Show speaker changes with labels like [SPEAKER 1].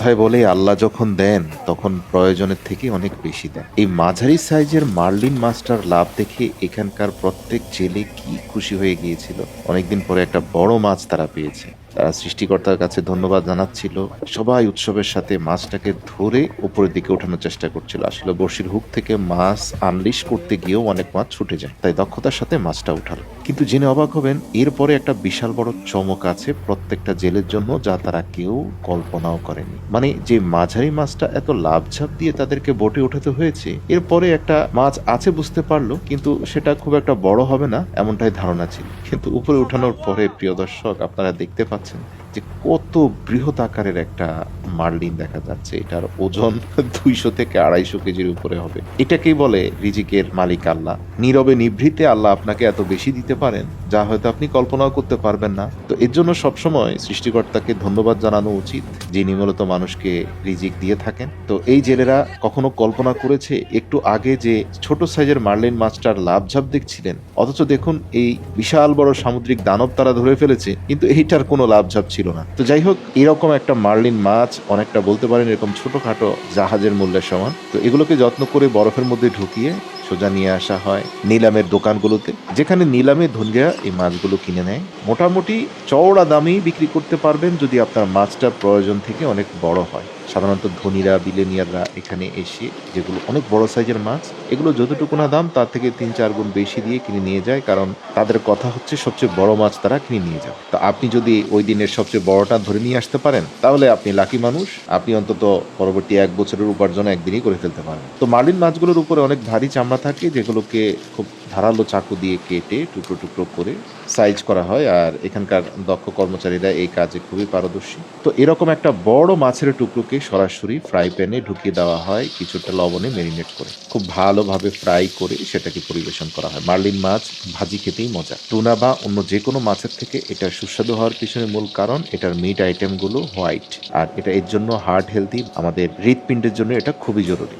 [SPEAKER 1] কথায় বলে, আল্লাহ যখন দেন, তখন প্রয়োজনের থেকে অনেক বেশি দেন। এই মাঝারি সাইজের মার্লিন মাছটার লাভ দেখে এখানকার প্রত্যেক জেলে কি খুশি হয়ে গিয়েছিল। অনেকদিন পরে একটা বড় মাছ তারা পেয়েছে। তারা সৃষ্টিকর্তার কাছে ধন্যবাদ জানাচ্ছিল। সবাই উৎসবের সাথে মাছটাকে ধরে উপরের দিকে ওঠানোর চেষ্টা করছিল। আসলে বড়শির হুক থেকে মাছ আনলিশ করতে গিয়েও অনেক মাছ ছুটে যায়। তাই দক্ষতার সাথে মাছটা উঠালো। কিন্তু জেনে অবাক হবেন, এরপরে একটা বিশাল বড় চমক আছে প্রত্যেকটা জেলের জন্য যা তারা কেউ কল্পনাও করেনি। মানে যে মাঝারি মাছটা এত লাভঝাপ দিয়ে তাদেরকে বোটে উঠাতে হয়েছে, এরপরে একটা মাছ আছে বুঝতে পারল, কিন্তু সেটা খুব একটা বড় হবে না, এমনটাই ধারণা ছিল। কিন্তু উপরে উঠানোর পরে, প্রিয় দর্শক, আপনারা দেখতে পাচ্ছেন To. যে কত বৃহৎ আকারের একটা মার্লিন দেখা যাচ্ছে, এটার ওজন দুইশো থেকে আড়াইশো কেজির উপরে হবে। এটাকেই বলে রিজিকের মালিক আল্লাহ। নীরবে নিভৃতে আল্লাহ আপনাকে এত বেশি দিতে পারেন, যা হয়তো আপনি কল্পনাও করতে পারবেন না। তো এর জন্য সবসময় সৃষ্টিকর্তাকে ধন্যবাদ জানানো উচিত, যিনি মূলত মানুষকে রিজিক দিয়ে থাকেন। তো এই জেলেরা কখনো কল্পনা করেছে একটু আগে যে ছোট সাইজের মার্লিন মাছটার লাভঝাপ দেখছিলেন? অথচ দেখুন, এই বিশাল বড় সামুদ্রিক দানব তারা ধরে ফেলেছে, কিন্তু এইটার কোনো লাভঝাপ ছিল না। তো যাই হোক, এরকম একটা মার্লিন মাছ অনেকটা বলতে পারেন এরকম ছোটোখাটো জাহাজের মূল্যের সমান। তো এগুলোকে যত্ন করে বরফের মধ্যে ঢুকিয়ে সোজা নিয়ে আসা হয় নিলামের দোকানগুলোতে, যেখানে নিলামে ধনিয়া এই মাছগুলো কিনে নেয়। মোটামুটি চওড়া দামেই বিক্রি করতে পারবেন যদি আপনার মাছটা প্রয়োজন থেকে অনেক বড় হয়। সাধারণত ধনীরা বিলেনিয়াররা এখানে এসে যেগুলো অনেক বড় সাইজের মাছ, এগুলো যতটুকু না দাম, তার থেকে তিন চার গুণ বেশি দিয়ে কিনে নিয়ে যায়, কারণ তাদের কথা হচ্ছে সবচেয়ে বড় মাছ তারা কিনে নিয়ে যাবে। তো আপনি যদি ওই দিনের সবচেয়ে বড়টা ধরে নিয়ে আসতে পারেন, তাহলে আপনি লাকি মানুষ। আপনি অন্তত পরবর্তী এক বছরের উপার্জন একদিনই করে ফেলতে পারেন তো মার্লিন মাছগুলোর উপরে অনেক ভারী চামড়া থাকে, যেগুলোকে খুব ধারালো চাকু দিয়ে কেটে টুকরো টুকরো করে সাইজ করা হয়, আর এখানকার দক্ষ কর্মচারীরা এই কাজে খুবই পারদর্শী। তো এরকম একটা বড় মাছের টুকরোকে সরাসরি ফ্রাই প্যানে ঢুকিয়ে দেওয়া হয় কিছুটা লবণে মেরিনেট করে। খুব ভালোভাবে ফ্রাই করে সেটাকে পরিবেশন করা হয়। মার্লিন মাছ ভাজি খেতেই মজা। টুনা বা অন্য যে কোনো মাছের থেকে এটা সুস্বাদু হওয়ার পিছনে মূল কারণ এটার মিট আইটেমগুলো হোয়াইট আর এটা এর জন্য হার্ট হেলদি আমাদের হৃৎপিণ্ডের জন্য এটা খুবই জরুরি।